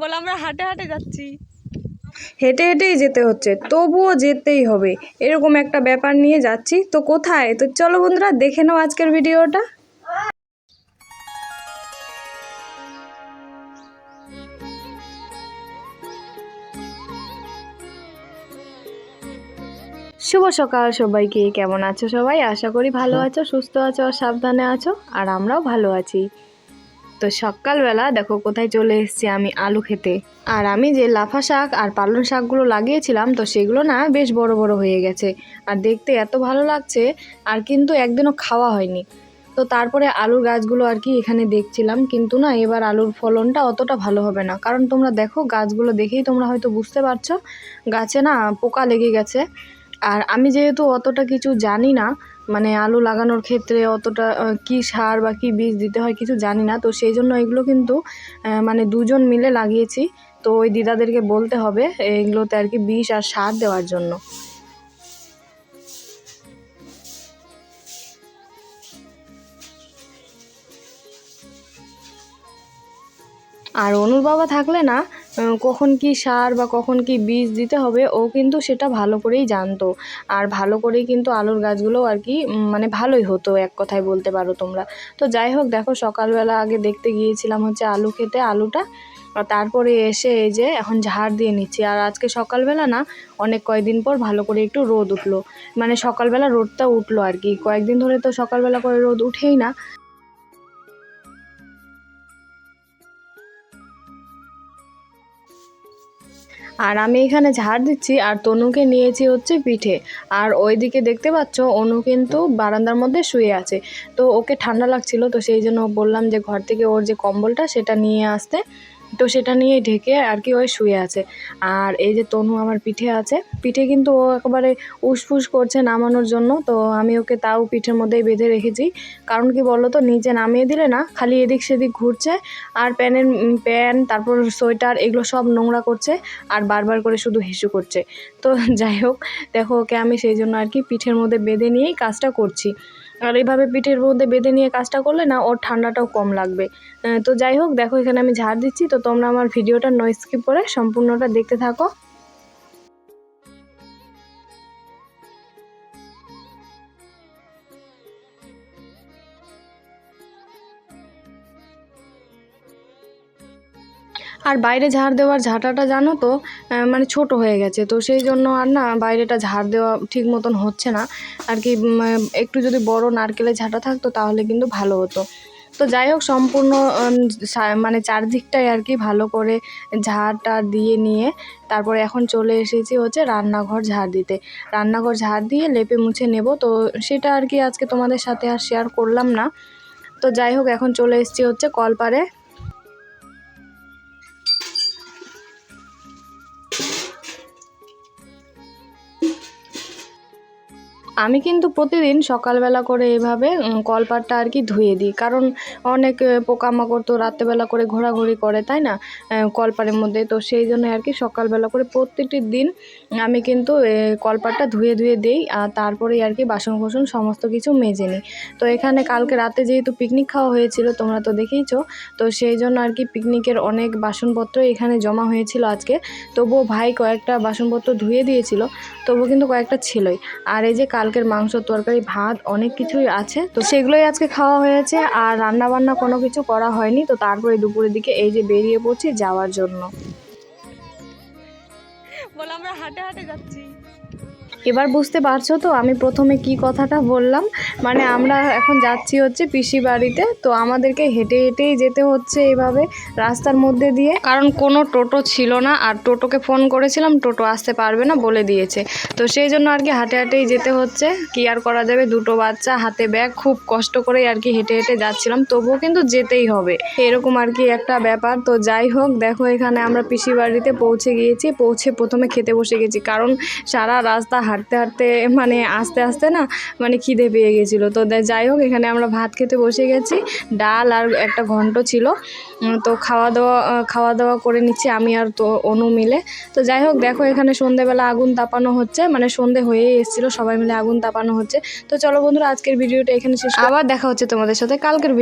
বলে, আমরা হাঁটে হাঁটে যাচ্ছি। হেঁটে হেঁটেই যেতে হচ্ছে, তবুও যেতেই হবে। এরকম একটা ব্যাপার নিয়ে যাচ্ছি। তো কোথায়? তো চলো বন্ধুরা, দেখে নাও আজকের ভিডিওটা। শুভ সকাল সবাইকে, কেমন আছো সবাই? আশা করি ভালো আছো, সুস্থ আছো, আর সাবধানে আছো, আর আমরাও ভালো আছি। তো সকালবেলা দেখো কোথায় চলে এসেছি আমি আলু খেতে। আর আমি যে লাফা শাক আর পালং শাকগুলো লাগিয়েছিলাম, তো সেগুলো না বেশ বড় বড় হয়ে গেছে। আর দেখতে এত ভালো লাগছে, আর কিন্তু একদিনও খাওয়া হয়নি। তো তারপরে আলুর গাছগুলো আর কি এখানে দেখছিলাম, কিন্তু না এবার আলুর ফলনটা অতটা ভালো হবে না। কারণ তোমরা দেখো গাছগুলো দেখেই তোমরা হয়তো বুঝতে পারছ, গাছে না পোকা লেগে গেছে। আর আমি যেহেতু অতটা কিছু জানি না মানে আলু লাগানোর ক্ষেত্রে অতটা কি সার বা কি বীজ দিতে হয় কিছু জানি না। তো সেই জন্য এগুলো কিন্তু মানে দুজন মিলে লাগিয়েছি। তো ওই দিদাদেরকে বলতে হবে, এগুলোতে আর কি বিষ আর সার দেওয়ার জন্য। আর অনুর বাবা থাকলে না কখন কি সার বা কখন কি বীজ দিতে হবে, ও কিন্তু সেটা ভালো করেই জানতো। আর ভালো করেই কিন্তু আলুর গাছগুলো আর কি মানে ভালোই হতো, এক কথায় বলতে পারো তোমরা। তো যাই হোক, দেখো সকালবেলা আগে দেখতে গিয়েছিলাম হচ্ছে আলু খেতে, আলুটা। তারপরে এসে এই যে এখন ঝাড় দিয়ে নিচ্ছি। আর আজকে সকালবেলা না, অনেক কয়েকদিন পর ভালো করে একটু রোদ উঠল। মানে সকালবেলা রোদটা উঠল আর কি। কয়েকদিন ধরে তো সকালবেলা করে রোদ উঠেই না। আর আমি এখানে ঝাড় দিচ্ছি, আর তনুকে নিয়েছি হচ্ছে পিঠে। আর ওইদিকে দেখতে পাচ্ছ, অনু কিন্তু বারান্দার মধ্যে শুয়ে আছে। তো ওকে ঠান্ডা লাগছিল, তো সেই জন্য বললাম যে ঘর থেকে ওর যে কম্বলটা, সেটা নিয়ে আসতে। তো সেটা নিয়ে ঢেকে আর কি ওই শুয়ে আছে। আর এই যে তনু আমার পিঠে আছে, পিঠে কিন্তু ও একেবারে উসফুস করছে নামানোর জন্য, তো আমি ওকে তাও পিঠের মধ্যেই বেঁধে রেখেছি। কারণ কি বলো তো নিচে নামিয়ে দিলে না, খালি এদিক সেদিক ঘুরছে আর প্যানের প্যান, তারপর সোয়েটার এগুলো সব নোংরা করছে আর বারবার করে শুধু হিসু করছে। তো যাই হোক, দেখো ওকে আমি সেই জন্য আর কি পিঠের মধ্যে বেঁধে নিয়েই কাজটা করছি। আর এইভাবে পিঠের মধ্যে বেঁধে নিয়ে কাজটা করলে না ওর ঠান্ডাটাও কম লাগবে। তো যাই হোক, দেখো এখানে আমি ঝাড় দিচ্ছি, তো তোমরা আমার ভিডিওটা নয় স্কিপ করে সম্পূর্ণটা দেখতে থাকো। আর বাইরে ঝাড় দেওয়ার ঝাঁটাটা জানো তো মানে ছোট হয়ে গেছে। তো সেই জন্য আর না বাইরেটা ঝাড় দেওয়া ঠিক মতন হচ্ছে না। আর কি একটু যদি বড় নারকেলের ঝাঁটা থাকতো তাহলে কিন্তু ভালো হতো। তো যাই হোক, সম্পূর্ণ মানে চারদিকটাই আর কি ভালো করে ঝাড়টা দিয়ে নিয়ে তারপরে এখন চলে এসেছি হচ্ছে রান্নাঘর ঝাড় দিতে। রান্নাঘর ঝাড় দিয়ে লেপে মুছে নেব। তো সেটা আর কি আজকে তোমাদের সাথে আর শেয়ার করলাম না। তো যাই হোক, এখন চলে এসেছি হচ্ছে কলপারে। আমি কিন্তু প্রতিদিন সকালবেলা করে এভাবে কলপাটটা আর কি ধুয়ে দিই। কারণ অনেক পোকামাকড় তো রাত্রেবেলা করে ঘোরাঘুরি করে, তাই না? কলপারের মধ্যে। তো সেই জন্য আর কি সকালবেলা করে প্রত্যেকটি দিন আমি কিন্তু কলপাটটা ধুয়ে ধুয়ে দিই, আর তারপরেই আর কি বাসন কোসন সমস্ত কিছু মেজে নিই। তো এখানে কালকে রাতে যেহেতু পিকনিক খাওয়া হয়েছিল, তোমরা তো দেখেইছো, তো সেই জন্য আর কি পিকনিকের অনেক বাসনপত্র এখানে জমা হয়েছিল আজকে। তবুও ভাই কয়েকটা বাসনপত্র ধুয়ে দিয়েছিল, তবুও কিন্তু কয়েকটা ছিলই। আর এই যে কালকের মাংস, তরকারি, ভাত, অনেক কিছুই আছে। তো সেগুলোই আজকে খাওয়া হয়েছে আর রান্না বান্না কোনো কিছু করা হয়নি। তো তারপরে দুপুরের দিকে এই যে বেরিয়ে পড়ছি যাওয়ার জন্য। বলে, আমরা হাঁটে হাঁটে যাচ্ছি। এবার বুঝতে পারছ তো, আমি প্রথমে কি কথাটা বললাম? মানে আমরা এখন যাচ্ছি হচ্ছে পিসি বাড়িতে, তো আমাদেরকে হেঁটে হেঁটেই যেতে হচ্ছে এভাবে রাস্তার মধ্যে দিয়ে। কারণ কোনো টোটো ছিল না, আর টোটোকে ফোন করেছিলাম, টোটো আসতে পারবে না বলে দিয়েছে। তো সেই জন্য আর কি হাঁটে হাঁটেই যেতে হচ্ছে। কি আর করা যাবে, দুটো বাচ্চা, হাতে ব্যাগ, খুব কষ্ট করেই আর কি হেঁটে হেঁটে যাচ্ছিলাম, তবুও কিন্তু যেতেই হবে। এরকম আর কি একটা ব্যাপার, তো যাই হোক, দেখো এখানে আমরা পিসি বাড়িতে পৌঁছে গিয়েছি, পৌঁছে প্রথমে খেতে বসে গেছি। কারণ সারা রাস্তা হাঁটতে হাঁটতে মানে আস্তে আস্তে না মানে খিদে পেয়ে গেছিল। তো যাই হোক, এখানে আমরা ভাত খেতে বসে গেছি। ডাল আর একটা ঘন্ট ছিল। তো খাওয়া দাওয়া খাওয়া দাওয়া করে নিচ্ছি আমি আর তো অনু মিলে। তো যাই হোক, দেখো এখানে সন্ধেবেলা আগুন তাপানো হচ্ছে। মানে সন্ধে হয়েই এসেছিল, সবাই মিলে আগুন তাপানো হচ্ছে। তো চলো বন্ধুরা, আজকের ভিডিওটা এখানে শেষ। আবার দেখা হচ্ছে তোমাদের সাথে কালকের